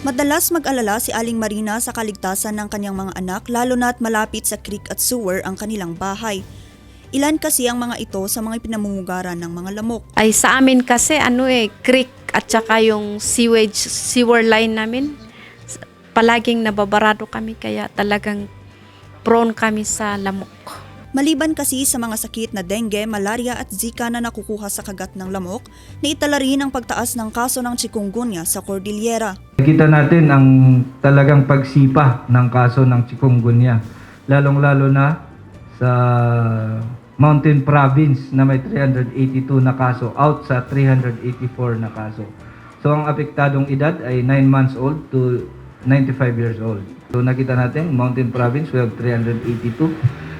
Madalas mag-alala si Aling Marina sa kaligtasan ng kanyang mga anak lalo na't malapit sa creek at sewer ang kanilang bahay. Ilan kasi ang mga ito sa mga pinamumugaran ng mga lamok. Ay sa amin kasi ano eh, creek at saka yung sewage, sewer line namin, palaging nababarado kami kaya talagang prone kami sa lamok. Maliban kasi sa mga sakit na dengue, malaria at zika na nakukuha sa kagat ng lamok, naitala rin ang pagtaas ng kaso ng chikungunya sa Cordillera. Nakita natin ang talagang pagsipa ng kaso ng chikungunya. Lalong-lalo na sa Mountain Province na may 382 na kaso out sa 384 na kaso. So ang apektadong edad ay 9 months old to 95 years old. So nakita natin, Mountain Province we have 382.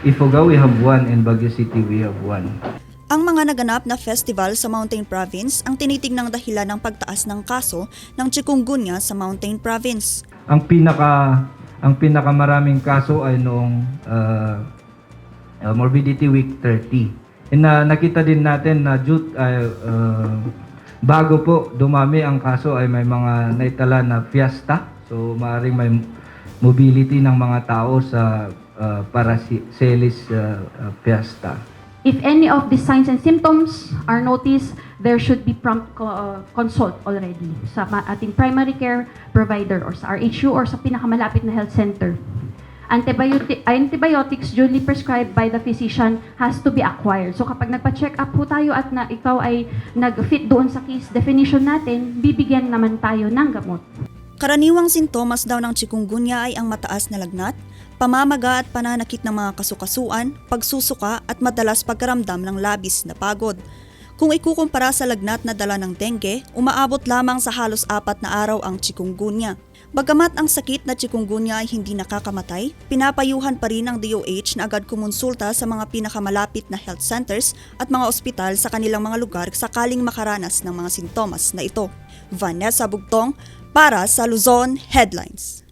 Ifugao we have 1 and Baguio City we have 1. Ang mga naganap na festival sa Mountain Province ang tinitignang dahilan ng pagtaas ng kaso ng chikungunya sa Mountain Province. ang pinaka ang pinakamaraming kaso ay noong uh, uh, morbidity week 30. And na nakita din natin na due uh, uh, bago po dumami ang kaso ay may mga naitala na fiesta. So maaring may mobility ng mga tao sa uh, Paracelis uh, uh, fiesta. If any of the signs and symptoms are noticed, there should be prompt uh, consult already sa ating primary care provider or sa RHU or sa pinakamalapit na health center. Antibiotic, antibiotics duly prescribed by the physician has to be acquired. So kapag nagpa-check up po tayo at na ikaw ay nag-fit doon sa case definition natin, bibigyan naman tayo ng gamot. Karaniwang sintomas daw ng chikungunya ay ang mataas na lagnat, pamamaga at pananakit ng mga kasukasuan, pagsusuka at madalas pagkaramdam ng labis na pagod. Kung ikukumpara sa lagnat na dala ng dengue, umaabot lamang sa halos apat na araw ang chikungunya. Bagamat ang sakit na chikungunya ay hindi nakakamatay, pinapayuhan pa rin ng DOH na agad kumonsulta sa mga pinakamalapit na health centers at mga ospital sa kanilang mga lugar sakaling makaranas ng mga sintomas na ito. Vanessa Bugtong para sa Luzon Headlines.